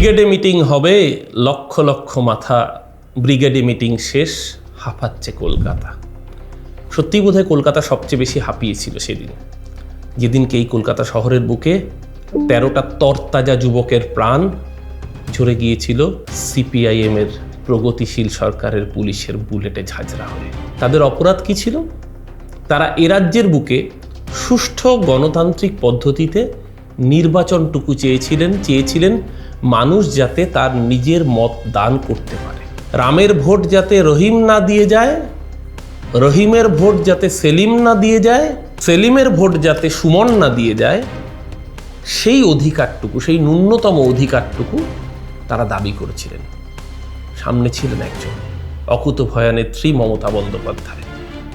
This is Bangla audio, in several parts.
ব্রিগেডে মিটিং হবে, লক্ষ লক্ষ মাথা ব্রিগেডে মিটিং শেষ, হাঁপাচ্ছে কলকাতা। সত্যি বোধহয় কলকাতা সবচেয়ে বেশি হাঁপিয়েছিল সেদিন। যেদিনকে এই কলকাতা শহরের বুকে তেরোটা তরতাজা যুবকের প্রাণ ঝরে গিয়েছিল সিপিআইএম এর প্রগতিশীল সরকারের পুলিশের বুলেটে ঝাঁঝরা হয়ে। তাদের অপরাধ কি ছিল? তারা এ রাজ্যের বুকে সুষ্ঠু গণতান্ত্রিক পদ্ধতিতে নির্বাচনটুকু চেয়েছিলেন চেয়েছিলেন মানুষ যাতে তার নিজের মত দান করতে পারে। রামের ভোট যাতে রহিম না দিয়ে যায়, রহিমের ভোট যাতে সেলিম না দিয়ে যায়, সেলিমের ভোট যাতে সুমন না দিয়ে যায়, সেই অধিকারটুকু, সেই ন্যূনতম অধিকারটুকু তারা দাবি করেছিলেন। সামনে ছিলেন একজন অকুত ভয়ানেত্রী মমতা বন্দ্যোপাধ্যায়।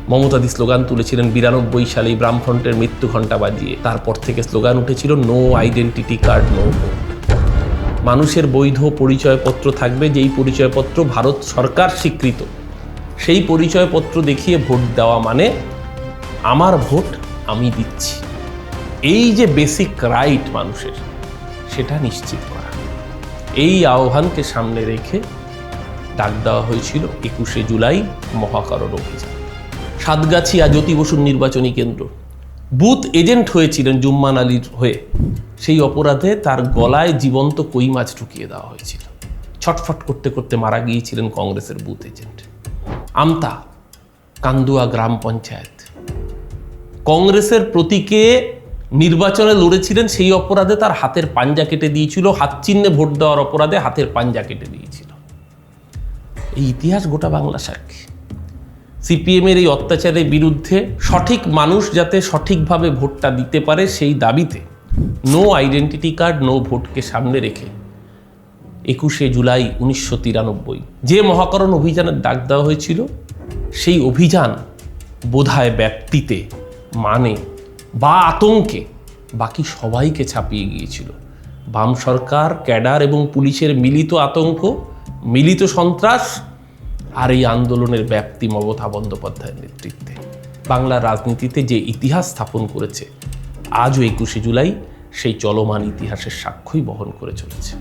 মমতাদি স্লোগান তুলেছিলেন বিরানব্বই সালে ব্রামফ্রন্টের মৃত্যু ঘণ্টা বাজিয়ে। তারপর থেকে স্লোগান উঠেছিল no identity card no vote মানুষের বৈধ পরিচয়পত্র থাকবে, যেই পরিচয়পত্র ভারত সরকার স্বীকৃত। সেই পরিচয়পত্র দেখিয়ে ভোট দেওয়া মানে আমার ভোট আমি দিচ্ছি। এই যে বেসিক রাইট মানুষের, সেটা নিশ্চিত করা। এই আহ্বানকে সামনে রেখে ডাক দেওয়া হয়েছিল একুশে জুলাই মহাকরণ অভিযান। সাতগাছিয়া জ্যোতি বসুর নির্বাচনী কেন্দ্র। বুথ এজেন্ট হয়েছিলেন জুম্মান আলীর হয়ে। সেই অপরাধে তার গলায় জীবন্ত কই মাছ ঢুকিয়ে দেওয়া হয়েছিল। ছটফট করতে করতে মারা গিয়েছিলেন কংগ্রেসের বুথ এজেন্ট। আমতা, কান্দুয়া গ্রাম পঞ্চায়েত। কংগ্রেসের প্রতীকে নির্বাচনে লড়েছিলেন, সেই অপরাধে তার হাতের পাঞ্জা কেটে দিয়েছিল, হাত চিহ্নে ভোট দেওয়ার অপরাধে হাতের পাঞ্জা কেটে দিয়েছিল। এই ইতিহাস গোটা বাংলা সাক্ষী। সিপিএমের এই অত্যাচারের বিরুদ্ধে সঠিক মানুষ যাতে সঠিকভাবে ভোটটা দিতে পারে সেই দাবিতে নো আইডেন্টিটি কার্ড নো ভোটকে সামনে রেখে একুশে জুলাই উনিশশো তিরানব্বই যে মহাকরণ অভিযানের ডাক দেওয়া হয়েছিল, সেই অভিযান বোধায় ব্যক্তিতে মানে বা আতঙ্কে বাকি সবাইকে ছাপিয়ে গিয়েছিল। বাম সরকার, ক্যাডার এবং পুলিশের মিলিত আতঙ্ক, মিলিত সন্ত্রাস আর এই আন্দোলনের ব্যাপ্তি মমতা বন্দ্যোপাধ্যায়ের নেতৃত্বে। বাংলার রাজনীতিতে যে ইতিহাস স্থাপন করেছে, আজও একুশে জুলাই সেই চলমান ইতিহাসের সাক্ষ্যই বহন করে চলেছে।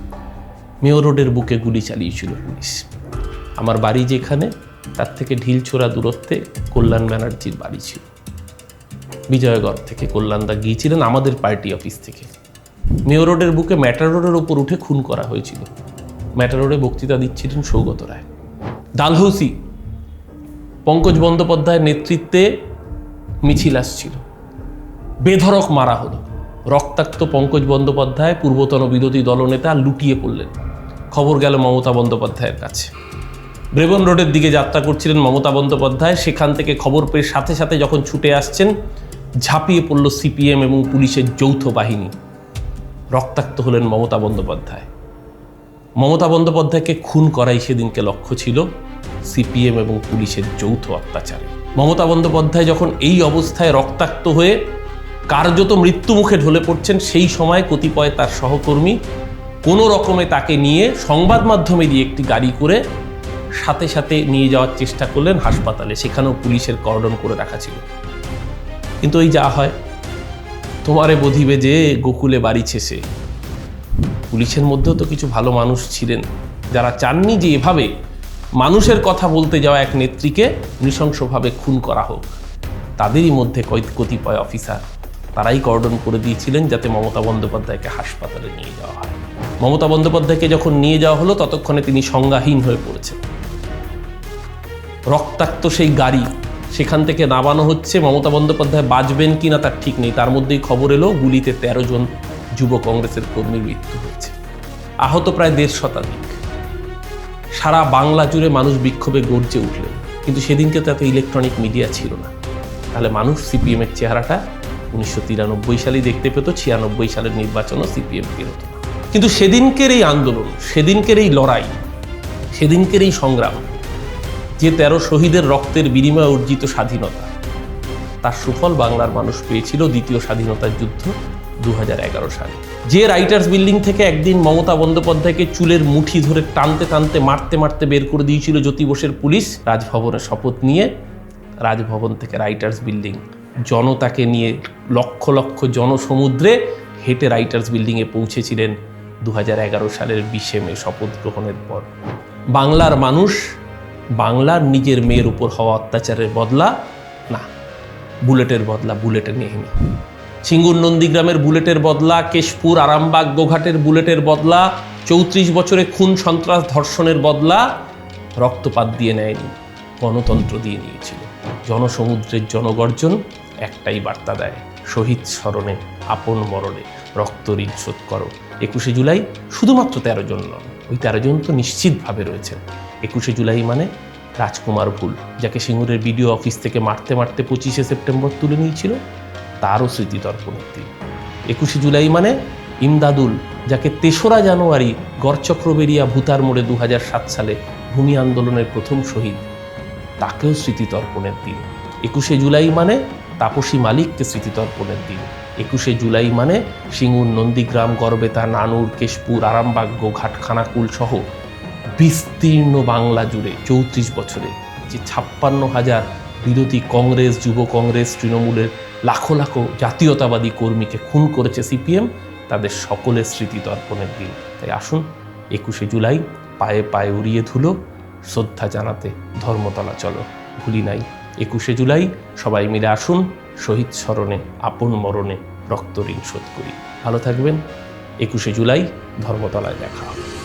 মেয়র রোডের বুকে গুলি চালিয়েছিল পুলিশ। আমার বাড়ি যেখানে, তার থেকে ঢিলছোড়া দূরত্বে কল্যাণ ব্যানার্জির বাড়ি ছিল। বিজয়গড় থেকে কল্যাণদা গিয়েছিলেন আমাদের পার্টি অফিস থেকে। মেয়র রোডের বুকে ম্যাটার রোডের ওপর উঠে খুন করা হয়েছিল। ম্যাটার রোডে বক্তৃতা দিচ্ছিলেন সৌগত রায়। ডালহৌসি, পঙ্কজ বন্দ্যোপাধ্যায়ের নেতৃত্বে মিছিল আসছিল। বেধরক মারা হলো। রক্তাক্ত পঙ্কজ বন্দ্যোপাধ্যায়, পূর্বতন বিরোধী দলনেতা, লুটিয়ে পড়লেন। খবর গেল মমতা বন্দ্যোপাধ্যায়ের কাছে। ব্রেবন রোডের দিকে যাত্রা করছিলেন মমতা বন্দ্যোপাধ্যায়। সেখান থেকে খবর পেয়ে সাথে সাথে যখন ছুটে আসছেন, ঝাঁপিয়ে পড়ল সিপিএম এবং পুলিশের যৌথ বাহিনী। রক্তাক্ত হলেন মমতা বন্দ্যোপাধ্যায়। মমতা বন্দ্যোপাধ্যায়কে খুন করাই সেদিনকে লক্ষ্য ছিল সিপিএম এবং পুলিশের যৌথ অত্যাচারে। মমতা বন্দ্যোপাধ্যায় যখন এই অবস্থায় রক্তাক্ত হয়ে কার্যত মৃত্যুমুখে ঢলে পড়ছেন, সেই সময় কতিপয় তার সহকর্মী কোনো রকমে তাকে নিয়ে সংবাদ মাধ্যমে দিয়ে একটি গাড়ি করে সাথে সাথে নিয়ে যাওয়ার চেষ্টা করলেন হাসপাতালে। সেখানেও পুলিশের কর্ডন করে রাখা ছিল। কিন্তু ওই যা হয়, তোমারে বধিবে যে গোকুলে বাড়ি ছেসে। পুলিশের মধ্যেও তো কিছু ভালো মানুষ ছিলেন। যারা চাননি যে এভাবে মানুষের কথা বলতে যাওয়া এক নেত্রীকে নৃশংসভাবে খুন করা হোক। তাদেরই মধ্যে কতিপয় অফিসার। তারাই কর্ডন করে দিয়েছিলেন যাতে মমতা বন্দ্যোপাধ্যায়কে হাসপাতালে নিয়ে যাওয়া হয়। মমতা বন্দ্যোপাধ্যায়কে যখন নিয়ে যাওয়া হলো, ততক্ষণে তিনি সংজ্ঞাহীন হয়ে পড়েছেন। রক্তাক্ত সেই গাড়ি, সেখান থেকে নামানো হচ্ছে। মমতা বন্দ্যোপাধ্যায় বাঁচবেন কিনা তার ঠিক নেই। তার মধ্যেই খবর এলো, গুলিতে তেরো জন যুব কংগ্রেসের কর্মীর মৃত্যু হয়েছে। আহত প্রায় দেড় শতাধিক। সারা বাংলা জুড়ে মানুষ বিক্ষোভে গর্জে উঠলেন, কিন্তু সেদিনকে তো এত ইলেকট্রনিক মিডিয়া ছিল না। তাহলে মানুষ সিপিএমের চেহারাটা উনিশশো তিরানব্বই সালেই দেখতে পেত, ছিয়ানব্বই সালের নির্বাচনও সিপিএম পেরোত কিন্তু সেদিনকের এই আন্দোলন, সেদিনকের এই লড়াই, সেদিনকের এই সংগ্রাম, যে তেরো শহীদের রক্তের বিনিময়ে অর্জিত স্বাধীনতা, তার সুফল বাংলার মানুষ পেয়েছিল দ্বিতীয় স্বাধীনতার যুদ্ধ দু সালে। যে রাইটার্স বিল্ডিং থেকে একদিন মমতা বন্দ্যোপাধ্যায়কে চুলের মুঠি ধরে টানতে টানতে মারতে মারতে বের করে দিয়েছিল জ্যোতি বোসের পুলিশ রাজভবনে শপথ নিয়ে রাজভবন থেকে রাইটার্স বিল্ডিং জনতাকে নিয়ে লক্ষ লক্ষ জনসমুদ্রে হেঁটে রাইটার্স বিল্ডিংয়ে পৌঁছেছিলেন দু হাজার এগারো সালের বিশে মে শপথ গ্রহণের পর। বাংলার মানুষ, বাংলার নিজের মেয়ের উপর হওয়া অত্যাচারের বদলা, না, বুলেটের বদলা, বুলেটে নেয়নি সিঙ্গুর নন্দীগ্রামের বুলেটের বদলা, কেশপুর আরামবাগ গোঘাটের বুলেটের বদলা, চৌত্রিশ বছরে খুন সন্ত্রাস ধর্ষণের বদলা, রক্তপাত দিয়ে নেয়নি, গণতন্ত্র দিয়ে নিয়েছিল। জনসমুদ্রের জনগর্জন একটাই বার্তা দেয়, শহীদ স্মরণে আপন মরণে রক্ত ঋণ শোধ করো। একুশে জুলাই শুধুমাত্র তেরো জন নন, ওই তেরো জন তো নিশ্চিতভাবে রয়েছেন। একুশে জুলাই মানে রাজকুমার ভুল, যাকে সিঙ্গুরের বিডিও অফিস থেকে মারতে মারতে পঁচিশে সেপ্টেম্বর তুলে নিয়েছিল। তারও স্মৃতিতর্পণের দিন একুশে জুলাই মানে ইমদাদুল, যাকে তেসরা জানুয়ারি গড়চক্রবেরিয়া ভূতার মোড়ে দু সাত সালে ভূমি আন্দোলনের প্রথম শহীদ, তাকেও স্মৃতিতর্পণের দিন। একুশে জুলাই মানে তাপসী মালিককে স্মৃতিতর্পণের দিন। একুশে জুলাই মানে সিঙ্গুর নন্দীগ্রাম, গড়বেতা, নানুর, কেশপুর, আরামবাগ, গোঘাট, খানাকুল সহ বিস্তীর্ণ বাংলা জুড়ে চৌত্রিশ বছরে যে ছাপ্পান্ন হাজার বিরোধী কংগ্রেস, যুব কংগ্রেস, তৃণমূলের লাখো লাখো জাতীয়তাবাদী কর্মীকে খুন করেছে সিপিএম, তাদের সকলের স্মৃতি তর্পণের দিন। তাই আসুন, একুশে জুলাই, পায়ে পায়ে উড়িয়ে ধুলো, শ্রদ্ধা জানাতে ধর্মতলা চলো। ভুলি নাই, একুশে জুলাই, সবাই মিলে আসুন, শহীদ স্মরণে, আপন মরণে রক্ত ঋণ শোধ করি। ভালো থাকবেন, একুশে জুলাই, ধর্মতলায় দেখা হবে।